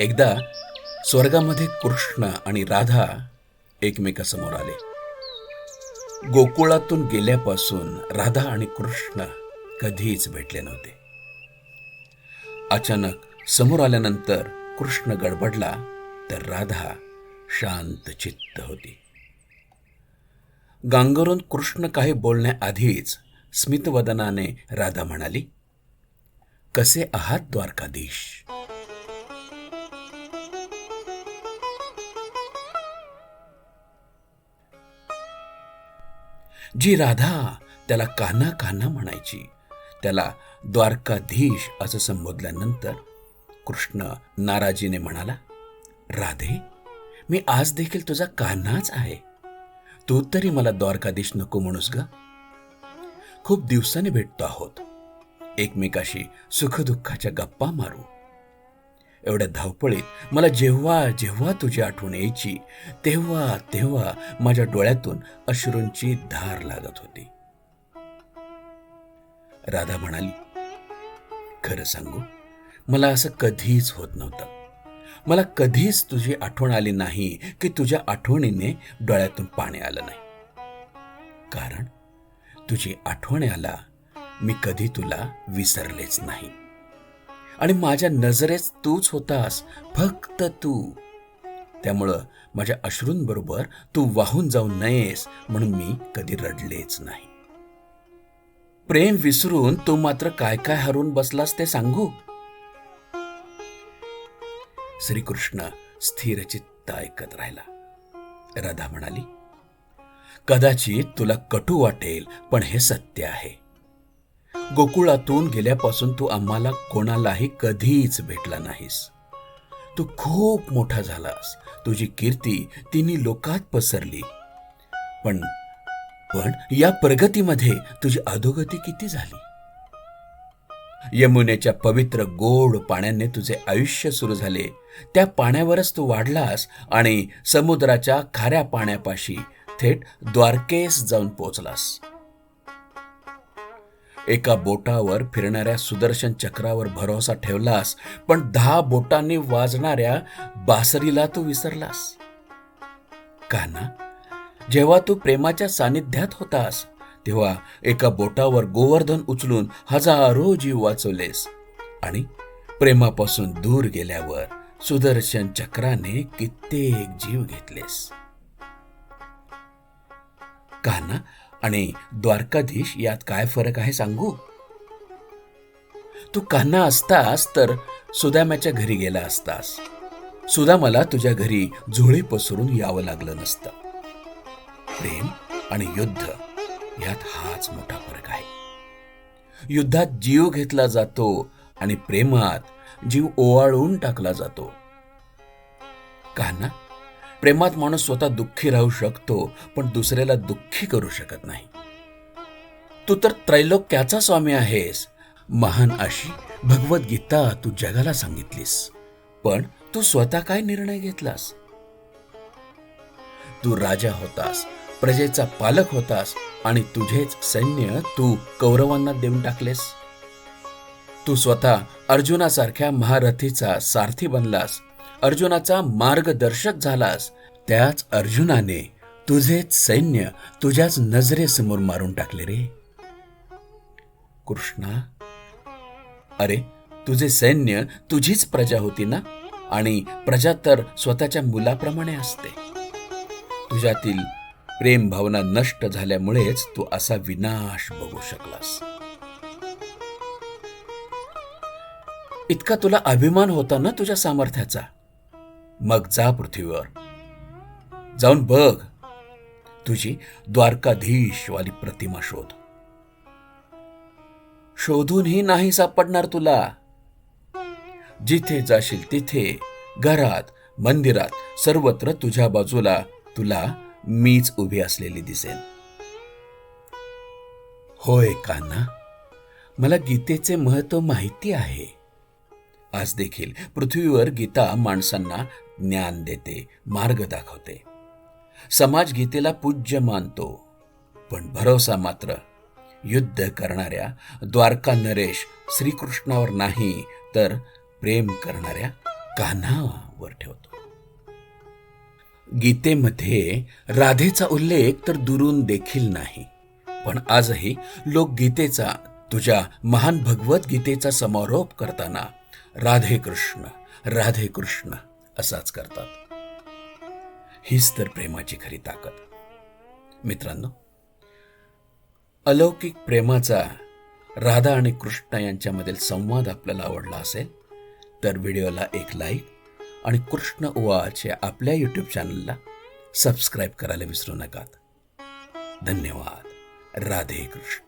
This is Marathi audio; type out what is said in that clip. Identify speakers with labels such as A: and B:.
A: एकदा स्वर्गामध्ये कृष्ण आणि राधा एकमेकासमोर आले. गोकुळातून गेल्यापासून राधा आणि कृष्ण कधीच भेटले नव्हते. अचानक समोर आल्यानंतर कृष्ण गडबडला तर राधा शांत चित्त होती. गांगरून कृष्ण काही बोलण्याआधीच स्मितवदनाने राधा म्हणाली कसे आहात द्वारकाधीश? जी राधा त्याला कान्हा कान्हा म्हणायची. त्याला द्वारकाधीश असं संबोधल्यानंतर कृष्ण नाराजीने म्हणाला राधे मी आज देखील तुझा कान्हाच आहे. तू तरी मला द्वारकाधीश नको म्हणूस ग. खूप दिवसांनी भेटतो आहोत. एकमेकाशी सुखदुःखाच्या गप्पा मारू. एवढ्या धावपळीत मला जेव्हा जेव्हा तुझी आठवण यायची तेव्हा तेव्हा माझ्या डोळ्यातून अश्रूंची धार लागत होती. राधा म्हणाली खरं सांगू मला असं कधीच होत नव्हतं. मला कधीच तुझी आठवण आली नाही की तुझ्या आठवणीने डोळ्यातून पाणी आलं नाही. कारण तुझी आठवण आला मी कधी तुला विसरलेच नाही. आणि माझ्या नजरेत तूच होतास फक्त तू. त्यामुळं माझ्या अश्रूंबरोबर तू वाहून जाऊ नयेस म्हणून मी कधी रडलेच नाही. प्रेम विसरून तू मात्र काय काय हरून बसलास ते सांगू? श्रीकृष्ण स्थिरचित्त ऐकत राहिला. राधा म्हणाली कदाचित तुला कटू वाटेल पण हे सत्य आहे. गोकुळातून गेल्यापासून तू आम्हाला कोणालाही कधीच भेटला नाहीस. तू खूप मोठा झालास. तुझी कीर्ती तिन्ही लोकात पसरली. पण पण या प्रगतीमध्ये तुझी अधोगती किती झाली? यमुनेच्या पवित्र गोड पाण्याने तुझे आयुष्य सुरू झाले. त्या पाण्यावरच तू वाढलास आणि समुद्राच्या खाऱ्या पाण्यापाशी थेट द्वारकेस जाऊन पोचलास एका बोटावर फिरणाऱ्या सुदर्शन चक्रावर भरोसा ठेवलास पण दहा बोटांनी वाजणाऱ्या बासरीला तू विसरलास. का ना? जेव्हा तू प्रेमाच्या सानिध्यात होतास तेव्हा एका बोटावर गोवर्धन उचलून हजारो जीव वाचवलेस आणि प्रेमापासून दूर गेल्यावर सुदर्शन चक्राने कित्येक जीव घेतलेस. का ना? आणि द्वारकाधीश यात काय फरक आहे सांगू? तू कान्हा असतास तर सुदाम्याच्या घरी गेला असतास. सुदामाला तुझ्या घरी झोळी पसरून यावं लागलं नसतं. प्रेम आणि युद्ध यात हाच मोठा फरक आहे. युद्धात जीव घेतला जातो आणि प्रेमात जीव ओवाळून टाकला जातो. कान्हा प्रेमात माणूस स्वतः दुःखी राहू शकतो पण दुसऱ्याला दुःखी करू शकत नाही. तू तर त्रैलोक्याचा स्वामी आहेस. महान अशी भगवद्गीता तू जगाला सांगितलीस. पण तू स्वतः काय निर्णय घेतलास? तू राजा होतास प्रजेचा पालक होतास आणि तुझेच सैन्य तू कौरवांना देऊन टाकलेस. तू स्वतः अर्जुनासारख्या महारथीचा सारथी बनलास. अर्जुनाचा मार्गदर्शक झालास त्याच अर्जुनाने तुझेच सैन्य तुझ्याच नजरेसमोर मारून टाकले रे. कृष्णा अरे तुझे सैन्य तुझीच प्रजा होती ना? आणि प्रजा तर स्वतःच्या मुलाप्रमाणे असते. तुझ्यातील प्रेम भावना नष्ट झाल्यामुळेच तू असा विनाश बघू शकलास. इतका तुला अभिमान होता ना तुझ्या सामर्थ्याचा? मग जा पृथ्वीवर. जाऊन बघ. तुझी द्वारकाधीश वाली प्रतिमा शोध. शोधूनही नाही सापडणार तुला. जिथे जाशील तिथे घरात मंदिरात सर्वत्र तुझ्या बाजूला तुला मीच उभी असलेली दिसेल होय कान्हा. मला गीतेचे महत्त्व माहिती आहे. आज देखील पृथ्वीवर गीता माणसांना ज्ञान देते मार्ग दाखवते. समाज गीतेला पूज्य मानतो पण भरोसा मात्र युद्ध करणाऱ्या द्वारका नरेश श्रीकृष्णावर नाही तर प्रेम करणाऱ्या कान्हावर ठेवतो. गीतेमध्ये राधेचा उल्लेख तर दुरून देखील नाही पण आजही लोक गीतेचा तुझ्या महान भगवत गीतेचा समारोप करताना राधे कृष्ण राधे कृष्ण असाच करतात. हीच तर प्रेमाची खरी ताकद. मित्रांनो अलौकिक प्रेमाचा राधा आणि कृष्ण यांच्यामधील संवाद आपल्याला आवडला असेल तर व्हिडिओला एक लाईक आणि कृष्ण उवाच या आपल्या यूट्यूब चॅनलला सबस्क्राईब करायला विसरू नका धन्यवाद. राधे कृष्ण.